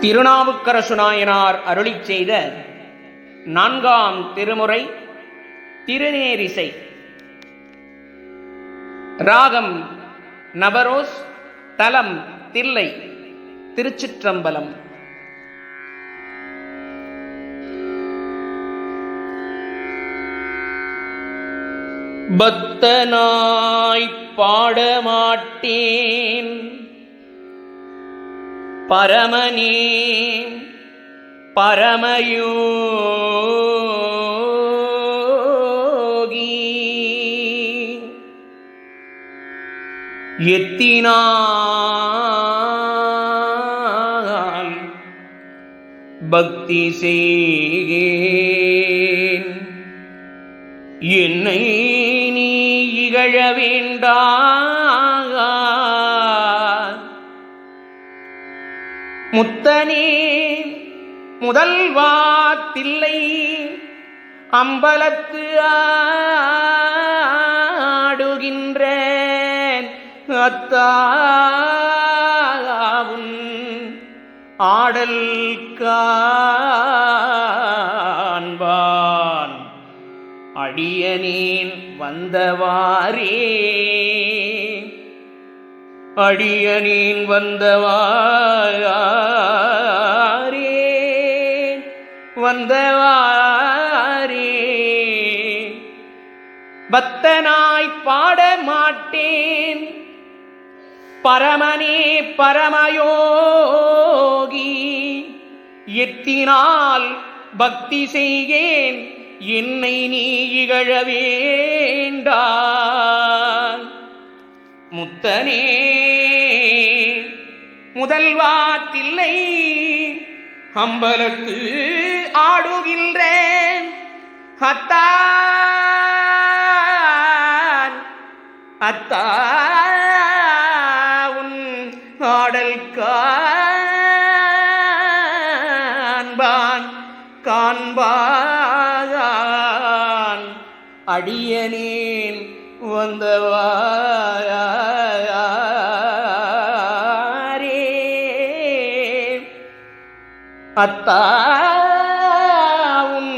திருநாவுக்கரசு நாயனார் அருளிச் செய்த நான்காம் திருமுறை திருநேரிசை. ராகம் நபரோஸ் தலம் தில்லை திருச்சிற்றம்பலம். பக்தனாய் பாடமாட்டேன். பரமனே பரமயோகி. எத்தினால் பக்தி செய்கேன் என்னை நீ இகழ வேண்டாம் முத்தனே முதல்வா தில்லை அம்பலத்து ஆடுகின்ற அத்தாவும் ஆடல் காண்பான். அடியனேன் வந்தவாரே அடியனின் வந்தவாரே வந்தவாரே. பக்தனாய் பாட மாட்டேன் பரமனே பரமயோகி எத்தினால் பக்தி செய்கேன் என்னை நீ இகழ வேண்டான் முத்தனே. முதல்வாத்தில்லை அம்பலத்து ஆடுகின்றேன். அத்தான் அத்தா உன் ஆடல் காண்பான் காண்பான். அடியனேன் வந்தவா அத்தாவும்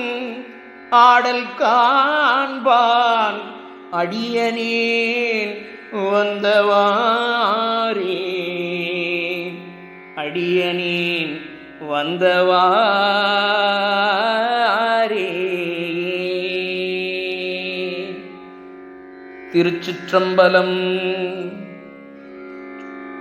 ஆடல் காண்பான் அடியனேன் வந்தவாரே அடியனேன் வந்தவாரே திருச்சிற்றம்பலம்